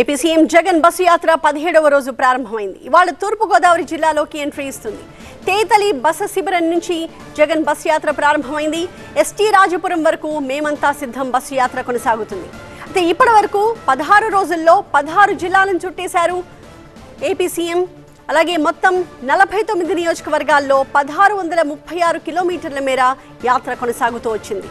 AP CM Jagan bus యాత్ర పదిహేడవ రోజు ప్రారంభమైంది. ఇవాళ తూర్పుగోదావరి జిల్లాలోకి ఎంట్రీ ఇస్తుంది. తేతలి బస శిబిరం నుంచి జగన్ బస్సు యాత్ర ప్రారంభమైంది. ఎస్టీ రాజపురం వరకు మేమంతా సిద్ధం బస్సు యాత్ర కొనసాగుతుంది. అయితే ఇప్పటి వరకు పదహారు రోజుల్లో పదహారు జిల్లాలను చుట్టేశారు ఏపీ సీఎం. అలాగే మొత్తం నలభై తొమ్మిది నియోజకవర్గాల్లో పదహారు వందల ముప్పై ఆరు కిలోమీటర్ల మేర యాత్ర కొనసాగుతూ వచ్చింది.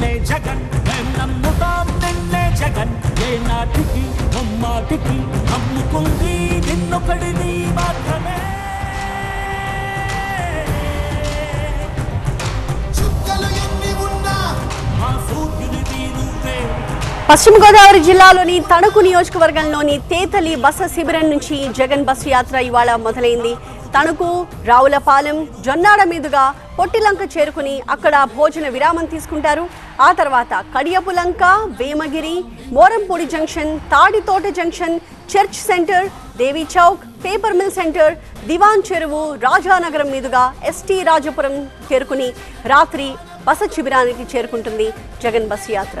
నిన్నే జగన్. మేం నమ్ముతాం నిన్నే జగన్. ఏ నాటికి నమ్మాటికి నమ్ముకుంది నిన్నొకడిని మాత్రమే. పశ్చిమ గోదావరి జిల్లాలోని తణుకు నియోజకవర్గంలోని తేతలి బస శిబిరం నుంచి జగన్ బస్సు యాత్ర ఇవాళ మొదలైంది. తణుకు రావులపాలెం జొన్నాడ మీదుగా పొట్టిలంక చేరుకుని అక్కడ భోజన విరామం తీసుకుంటారు. ఆ తర్వాత Kadiyapulanka Vemagiri Morampudi junction Tadithota junction church centre Devi Chowk paper mill centre Diwan Cheruvu Rajanagaram మీదుగా ఎస్టీ రాజపురం చేరుకుని రాత్రి బస శిబిరానికి చేరుకుంటుంది జగన్ బస్సు యాత్ర.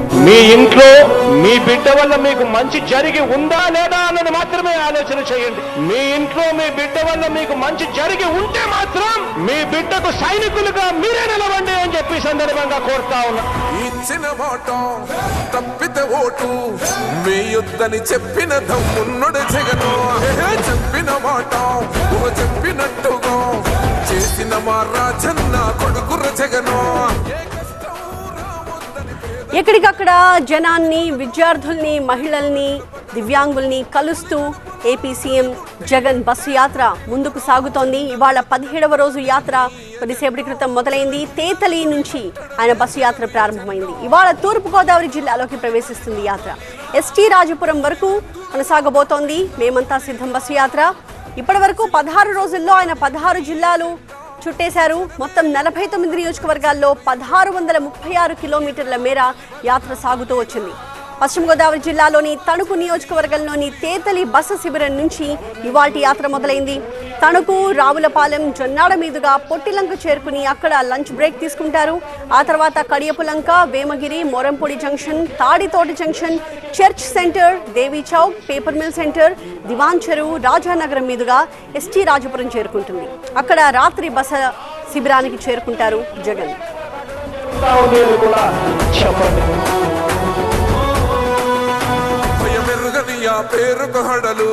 మీ ఇంట్లో మీ బిడ్డ వల్ల మీకు మంచి జరిగి ఉందా లేదా అన్నది మాత్రమే ఆలోచన చేయండి. మీ ఇంట్లో మీ బిడ్డ వల్ల మీకు మంచి జరిగి ఉంటే మాత్రం మీ బిడ్డకు సైనికులుగా మీరే నిలవండి అని చెప్పి సందర్భంగా కోరుతా ఉన్నా. ఇచ్చిన మాట ఓటు మీ యుద్ధని చెప్పిన దమ్మున్నడు జగను. చెప్పిన మాట చెప్పినట్టుగా చేసిన మా రాజన్న కొడుకు ఎక్కడికక్కడ జనాన్ని విద్యార్థుల్ని మహిళల్ని దివ్యాంగుల్ని కలుస్తూ ఏపీ సీఎం జగన్ బస్సు యాత్ర ముందుకు సాగుతోంది. ఇవాళ పదిహేడవ రోజు యాత్ర కొద్దిసేపటి క్రితం మొదలైంది. తేతలి నుంచి ఆయన బస్సు యాత్ర ప్రారంభమైంది. ఇవాళ తూర్పుగోదావరి జిల్లాలోకి ప్రవేశిస్తుంది యాత్ర. ఎస్టీ రాజపురం వరకు కొనసాగబోతోంది. మేమంతా సిద్ధం బస్సు యాత్ర. ఇప్పటి వరకు పదహారు రోజుల్లో ఆయన పదహారు జిల్లాలు చుట్టేశారు. మొత్తం నలభై తొమ్మిది నియోజకవర్గాల్లో పదహారు వందల ముప్పై ఆరు కిలోమీటర్ల మేర యాత్ర సాగుతూ వచ్చింది. పశ్చిమ గోదావరి జిల్లాలోని తణుకు నియోజకవర్గంలోని తేతలి బస శిబిరం నుంచి ఇవాళ యాత్ర మొదలైంది. తణుకు రావులపాలెం జొన్నాడ మీదుగా పొట్టిలంక చేరుకుని అక్కడ లంచ్ బ్రేక్ తీసుకుంటారు. ఆ తర్వాత Kadiyapulanka Vemagiri Morampudi junction Tadithota junction church centre Devi Chowk paper mill centre Diwan Cheruvu Rajanagaram మీదుగా ఎస్టీ రాజపురం చేరుకుంటుంది. అక్కడ రాత్రి బస శిబిరానికి చేరుకుంటారు జగన్. చెప్పండి ఆ పేరుకు హడలు.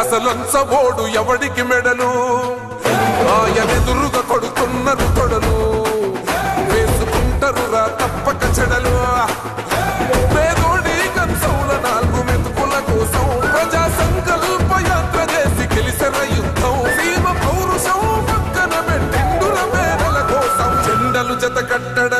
అసలంచబోడు ఎవడికి మెడలు? ఆయనెదురుగా కొడుతున్నారు కొడలు వేసుకుంటారు రా తప్పక చెడలు. పేదోడి కంచౌల నాలుగు మెతుకుల కోసం ప్రజా సంకల్ప యాత్ర చేసి గెలిసిన యుద్ధం సీమ పౌరుషం పక్కన పెట్టిండుల మేడల కోసం. చెండలు జత కట్టడమే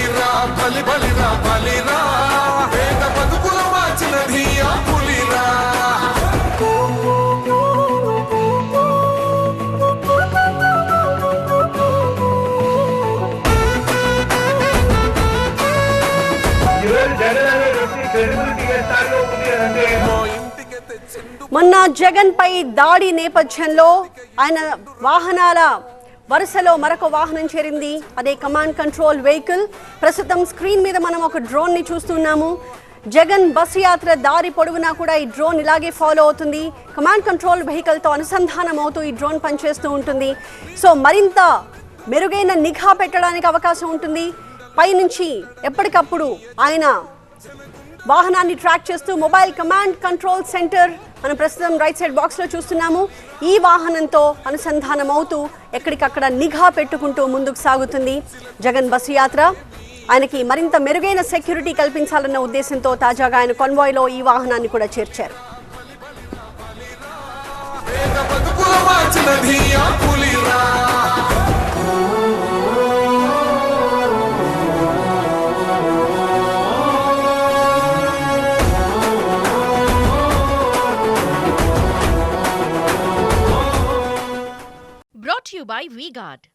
మొన్న జగన్ పై దాడి నేపథ్యంలో ఆయన వాహనాల వరుసలో మరొక వాహనం చేరింది. అదే కమాండ్ కంట్రోల్ వెహికల్ ప్రస్తుతం స్క్రీన్ మీద మనం ఒక డ్రోన్ని చూస్తున్నాము. జగన్ బస్ యాత్ర దారి పొడవునా కూడా ఈ డ్రోన్ ఇలాగే ఫాలో అవుతుంది. కమాండ్ కంట్రోల్ వెహికల్తో అనుసంధానం అవుతూ ఈ డ్రోన్ పనిచేస్తూ ఉంటుంది. సో మరింత మెరుగైన నిఘా పెట్టడానికి అవకాశం ఉంటుంది. పైనుంచి ఎప్పటికప్పుడు ఆయన వాహనాన్ని ట్రాక్ చేస్తూ మొబైల్ కమాండ్ కంట్రోల్ సెంటర్ మనం ప్రస్తుతం రైట్ సైడ్ బాక్స్లో చూస్తున్నాము. ఈ వాహనంతో అనుసంధానం అవుతూ ఎక్కడికక్కడ నిఘా పెట్టుకుంటూ ముందుకు సాగుతుంది. జగన్ బస్సు యాత్ర. ఆయనకి మరింత మెరుగైన సెక్యూరిటీ కల్పించాలన్న ఉద్దేశంతో తాజాగా ఆయన కాన్వాయ్లో ఈ వాహనాన్ని కూడా చేర్చారు. పేద we got?